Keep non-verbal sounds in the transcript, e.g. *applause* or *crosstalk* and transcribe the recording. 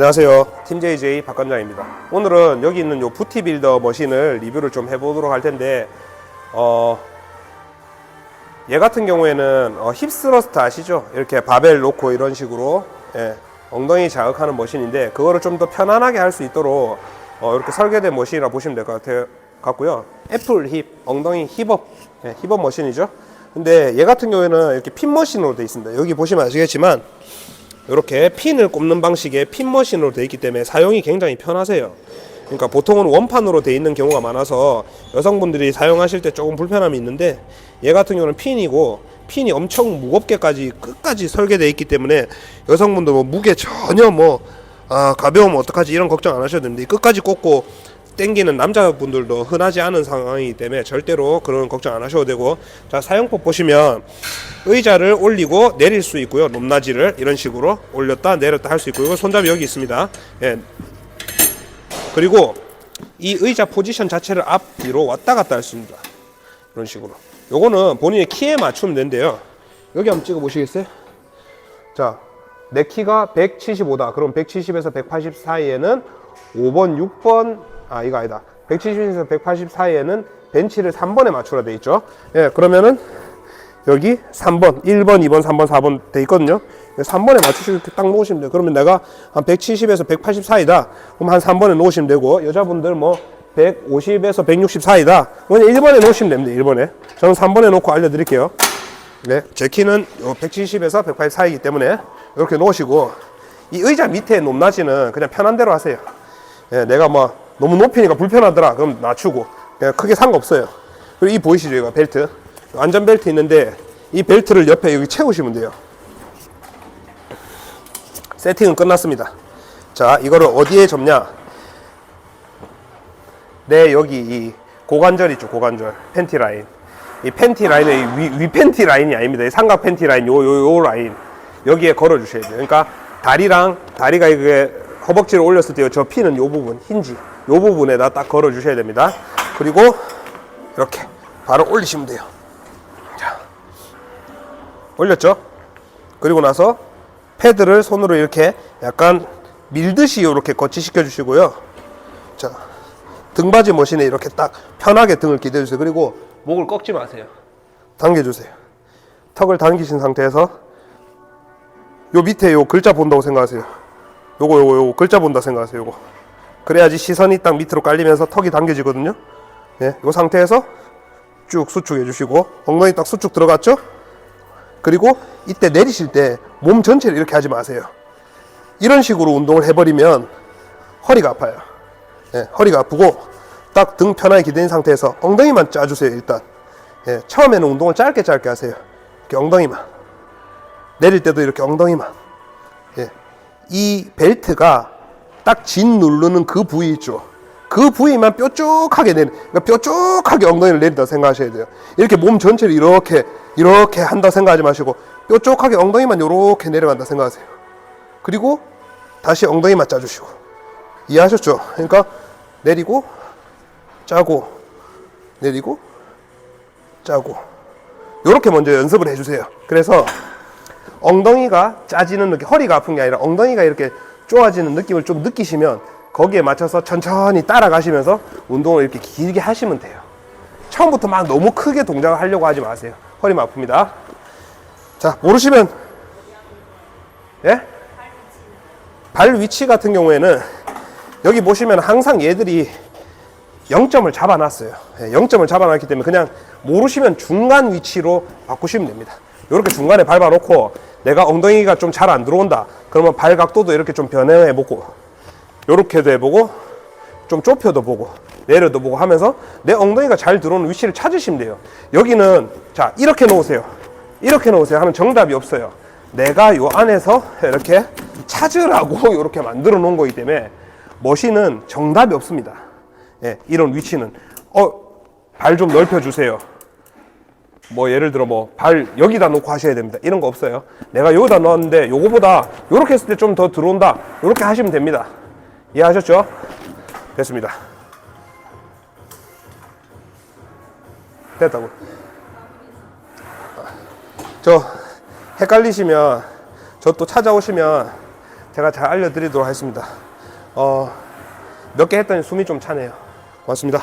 안녕하세요. 팀 JJ 박관장입니다. 오늘은 여기 있는 요 부티 빌더 머신을 리뷰를 좀 해보도록 할 텐데, 어, 얘 같은 경우에는 어, 힙스러스트 아시죠? 이렇게 바벨 놓고 이런 식으로 예, 엉덩이 자극하는 머신인데 그거를 좀 더 편안하게 할 수 있도록 어, 이렇게 설계된 머신이라 보시면 될 것. 같고요. 애플 힙 엉덩이 힙업 예, 힙업 머신이죠. 근데 얘 같은 경우에는 이렇게 핀 머신으로 되어 있습니다. 여기 보시면 아시겠지만 이렇게 핀을 꼽는 방식의 핀 머신으로 되어 있기 때문에 사용이 굉장히 편하세요. 그러니까 보통은 원판으로 되어 있는 경우가 많아서 여성분들이 사용하실 때 조금 불편함이 있는데 얘 같은 경우는 핀이고 핀이 엄청 무겁게까지 끝까지 설계되어 있기 때문에 여성분들 뭐 무게 전혀 뭐 아, 가벼우면 어떡하지 이런 걱정 안 하셔도 됩니다. 이 끝까지 꽂고 땡기는 남자분들도 흔하지 않은 상황이기 때문에 절대로 그런 걱정 안 하셔도 되고 자 사용법 보시면 의자를 올리고 내릴 수 있고요. 높낮이를 이런 식으로 올렸다 내렸다 할 수 있고 이거 손잡이 여기 있습니다. 예. 그리고 이 의자 포지션 자체를 앞 뒤로 왔다 갔다 할 수 있습니다. 이런 식으로. 요거는 본인의 키에 맞추면 된대요. 여기 한번 찍어 보시겠어요? 자 내 키가 175다. 그럼 170에서 180 사이에는 5번 6번 아 이거 아니다. 170에서 180 사이에는 벤치를 3번에 맞추라 돼 있죠. 예 그러면은 여기 3번 1번 2번 3번 4번 돼 있거든요. 3번에 맞추시고 이렇게 딱 놓으시면 돼요. 그러면 내가 한 170에서 180 사이다. 그럼 한 3번에 놓으시면 되고 여자분들 뭐 150에서 160 사이다. 그러면 1번에 놓으시면 됩니다 1번에. 저는 3번에 놓고 알려드릴게요. 네, 제 키는 요 170에서 180 사이기 때문에 이렇게 놓으시고 이 의자 밑에 높낮이는 그냥 편한 대로 하세요. 예, 내가 뭐 너무 높이니까 불편하더라 그럼 낮추고 크게 상관없어요. 그리고 이 보이시죠 이거 벨트 안전 벨트 있는데 이 벨트를 옆에 여기 채우시면 돼요. 세팅은 끝났습니다. 자 이거를 어디에 접냐? 내 여기 이 고관절 있죠 고관절 팬티 라인 이 팬티 라인은 위, 위 팬티 라인이 아닙니다. 이 삼각 팬티 라인 요 요 요 라인 여기에 걸어 주셔야 돼요. 그러니까 다리랑 다리가 이게 허벅지를 올렸을 때 저 피는 요 부분 힌지 요 부분에다 딱 걸어 주셔야 됩니다. 그리고 이렇게 바로 올리시면 돼요. 자 올렸죠? 그리고 나서 패드를 손으로 이렇게 약간 밀듯이 이렇게 거치시켜 주시고요. 자 등받이 머신에 이렇게 딱 편하게 등을 기대해 주세요. 그리고 목을 꺾지 마세요. 당겨 주세요. 턱을 당기신 상태에서 요 밑에 요 글자 본다고 생각하세요. 요거 요거 요거 글자 본다 생각하세요. 요거. 그래야지 시선이 딱 밑으로 깔리면서 턱이 당겨지거든요. 예, 요 상태에서 쭉 수축해 주시고 엉덩이 딱 수축 들어갔죠? 그리고 이때 내리실 때 몸 전체를 이렇게 하지 마세요. 이런 식으로 운동을 해버리면 허리가 아파요. 예, 허리가 아프고 딱 등 편하게 기댄 상태에서 엉덩이만 짜주세요 일단 예, 처음에는 운동을 짧게 짧게 하세요 이렇게 엉덩이만 내릴 때도 이렇게 엉덩이만 예, 이 벨트가 딱 진 누르는 그 부위 있죠. 그 부위만 뾰족하게 내는 그러니까 뾰족하게 엉덩이를 내린다 생각하셔야 돼요. 이렇게 몸 전체를 이렇게 이렇게 한다 생각하지 마시고 뾰족하게 엉덩이만 이렇게 내려간다 생각하세요. 그리고 다시 엉덩이만 짜주시고. 이해하셨죠? 그러니까 내리고 짜고 내리고 짜고. 이렇게 먼저 연습을 해주세요. 그래서 엉덩이가 짜지는 느낌, 허리가 아픈 게 아니라 엉덩이가 이렇게 쪼아지는 느낌을 좀 느끼시면 거기에 맞춰서 천천히 따라가시면서 운동을 이렇게 길게 하시면 돼요. 처음부터 막 너무 크게 동작을 하려고 하지 마세요. 허리만 아픕니다. 자, 모르시면 예? 발 위치 같은 경우에는 여기 보시면 항상 얘들이 0점을 잡아놨어요. 예, 0점을 잡아놨기 때문에 그냥 모르시면 중간 위치로 바꾸시면 됩니다. 이렇게 중간에 밟아놓고 내가 엉덩이가 좀 잘 안 들어온다. 그러면 발 각도도 이렇게 좀 변해보고 이렇게도 해보고 좀 좁혀도 보고 내려도 보고 하면서 내 엉덩이가 잘 들어오는 위치를 찾으시면 돼요. 여기는 자 이렇게 놓으세요. 이렇게 놓으세요 하면 정답이 없어요. 내가 요 안에서 이렇게 찾으라고 *laughs* 이렇게 만들어 놓은 거기 때문에 머신은 정답이 없습니다. 예, 이런 위치는 어, 발 좀 넓혀 주세요. 뭐 예를 들어 뭐 발 여기다 놓고 하셔야 됩니다. 이런 거 없어요. 내가 여기다 넣었는데 요거보다 요렇게 했을 때 좀 더 들어온다. 요렇게 하시면 됩니다. 이해하셨죠? 됐습니다. 됐다고. 저 헷갈리시면 저 또 찾아오시면 제가 잘 알려드리도록 하겠습니다. 어, 몇 개 했더니 숨이 좀 차네요. 고맙습니다.